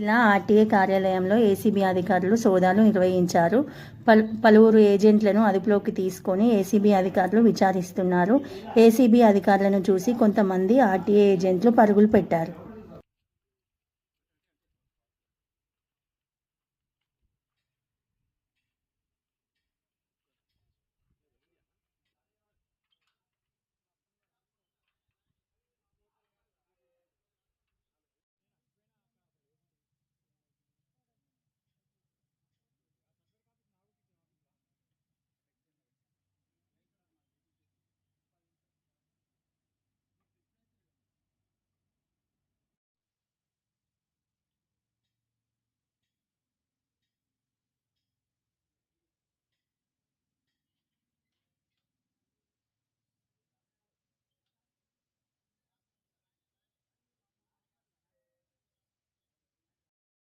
ఇలా ఆర్టీఏ కార్యాలయంలో ఏసీబీ అధికారులు సోదాలు నిర్వహించారు. పలు పలువురు ఏజెంట్లను అదుపులోకి తీసుకొని ఏసీబీ అధికారులు విచారిస్తున్నారు. ఏసీబీ అధికారులను చూసి కొంతమంది ఆర్టీఏ ఏజెంట్లు పరుగులు పెట్టారు.